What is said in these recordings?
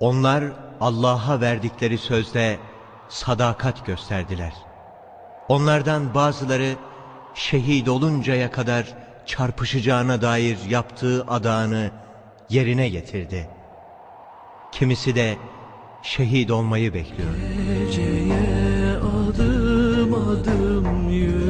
Onlar Allah'a verdikleri sözde sadakat gösterdiler. Onlardan bazıları şehit oluncaya kadar çarpışacağına dair yaptığı adağını yerine getirdi. Kimisi de şehit olmayı bekliyor. Geceye adım adım yürüdüler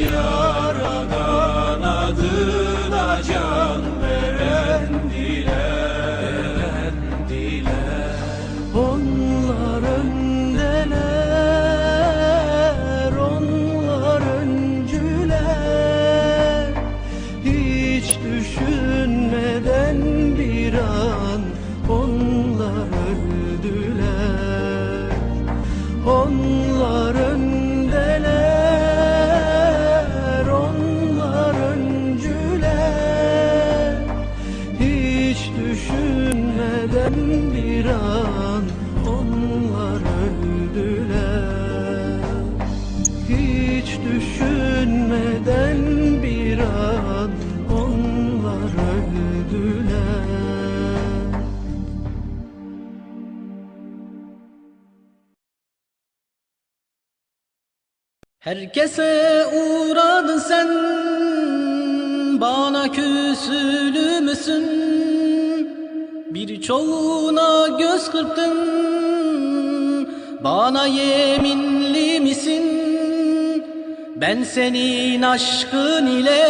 Yaradan adına can verendiler Onlar öndeler, onlar öncüler. Hiç düşünmeden bir an onlar öldüler düşünmeden bir an onlar öldüler? Hiç düşünmeden bir an onlar öldüler. Herkese uğradın sen Bana küsülü müsün Birçoğuna göz kırptın Bana yeminli misin? Ben senin aşkın ile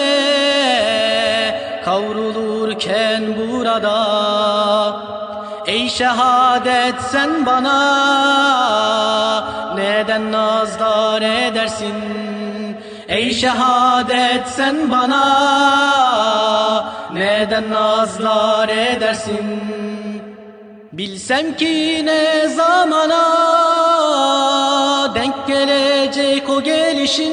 Kavrulurken burada. Ey şehadet sen bana neden nazlar edersin? Ey şehadet sen bana neden nazlar edersin? Bilsem ki ne zamana denk gelecek o gelişin.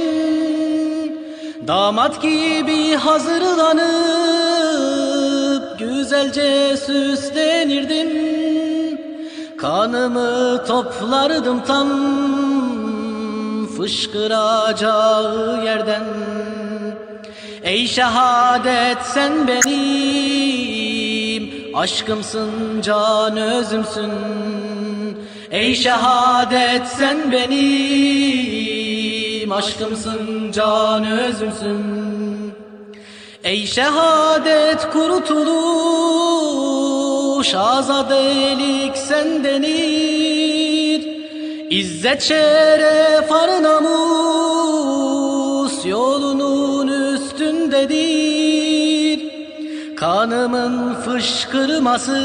Damat gibi hazırlanıp güzelce süslenirdim. Kanımı toplardım tam fışkıracağı yerden Ey şehadet sen benim aşkımsın can özümsün. Ey şehadet sen benim aşkımsın can özümsün. Ey şehadet kurtuluş azadelik sendenir İzzet şeref ar namus yolunun üstündedir. Kanımın fışkırması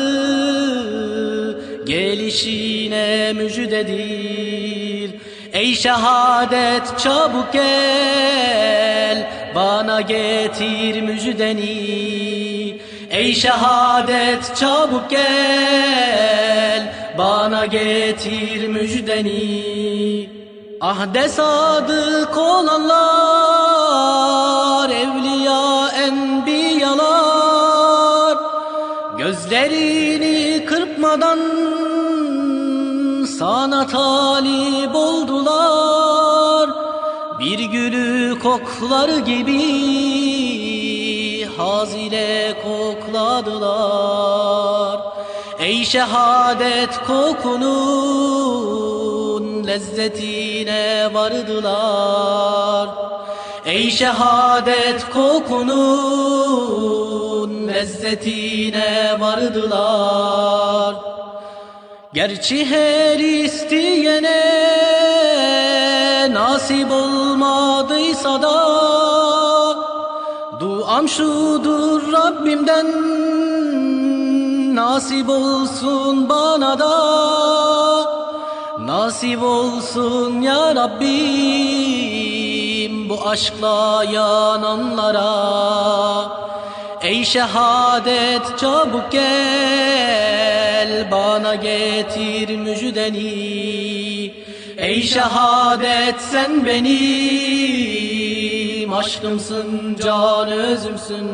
gelişine müjdedir. Ey şehadet çabuk gel bana getir müjdeni. Ey şehadet çabuk gel bana getir müjdeni Ahde sadık olanlar evliya enbiyalar. Gözlerini kırpmadan sana talip oldular. Bir gülü kok kokları gibi haz ile kokladılar. Ey şehadet kokunun lezzetine vardılar. Ey şehadet kokunun lezzetine vardılar. Gerçi her isteyene nasip olmadıysa da Duam şudur Rabbimden nasip olsun bana da Nasip olsun ya Rabbim bu aşkla yananlara. Ey şehadet çabuk gel bana getir müjdeni. Ey şehadet sen benim aşkımsın can özümsün